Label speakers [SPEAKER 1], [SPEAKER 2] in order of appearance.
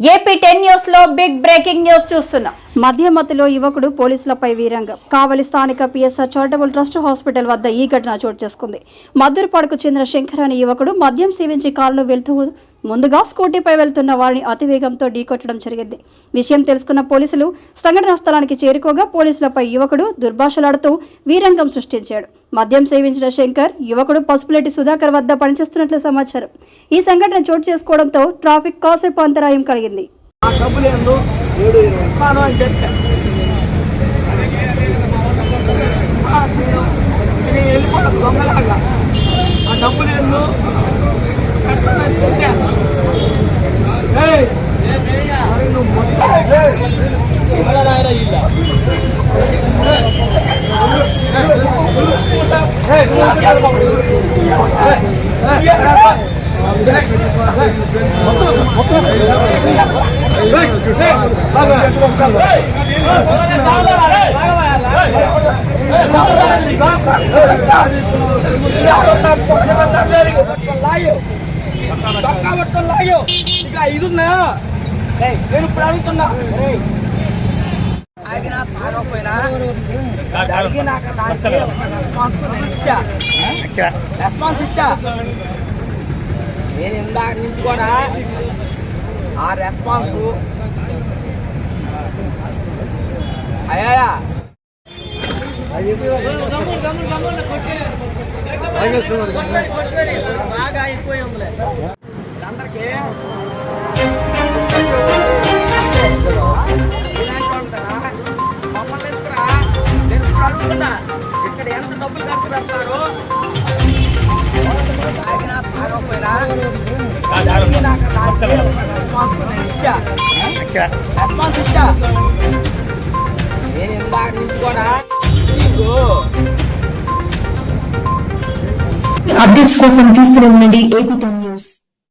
[SPEAKER 1] AP ten న్యూస్లో big breaking news చూస్తున్నాం.
[SPEAKER 2] మధ్యమతిలో యువకుడు పోలీసులపై వీరంగం. కావలి స్థానిక పిఎస్ఆర్ చారిటబుల్ ట్రస్ట్ హాస్పిటల్ వద్ద ఈ ఘటన చోటు చేసుకుంది. మద్దూరుపాడుకు చెందిన శంకర్ అనే యువకుడు మద్యం సేవించి కారులో వెళ్తూ ముందుగా స్కూటీపై వెళ్తున్న వారిని అతివేగంతో ఢీకొట్టడం జరిగింది. విషయం తెలుసుకున్న పోలీసులు సంఘటనా స్థలానికి చేరుకోగా పోలీసులపై యువకుడు దుర్భాషలాడుతూ వీరంగం సృష్టించాడు. మద్యం సేవించిన శంకర్ యువకుడు పసుపులేటి సుధాకర్ వద్ద పనిచేస్తున్నట్లు సమాచారం. ఈ సంఘటన చోటు చేసుకోవడంతో ట్రాఫిక్ కాసేపు అంతరాయం కలిగింది.
[SPEAKER 3] ఏడు ఇరవై ఇస్తాను అని చెప్పా ఆ, నేను నేను వెళ్ళిపోవడం దొంగలాగా ఆ డబ్బులు ఎందు పెట్టాలని చెప్పా ఏయ్, మరి నువ్వు ఇక ఐదు ఉన్నాయా నేను ఇప్పుడు అడుగుతున్నా ఆగినా తాగకపోయినా అడిగినాక దానికి రెస్పాన్స్ ఇచ్చా రెస్పాన్స్ ఇచ్చా నేను ఇందాక నుంచి కూడా ఆ రెస్పాన్స్. అయ్యా బాగా అయిపోయి ఉందిలే వీళ్ళందరికీ ఇక్కడ ఎంత డబ్బులు ఖర్చు పెడతారు? తాగినా తాగకపోయినా రెస్పాన్స్ ఇచ్చా నేను ఇందాక నుంచి కూడా
[SPEAKER 4] అప్డేట్స్ కోసం చూస్తూనే ఉండండి ఏపీ టెన్ న్యూస్.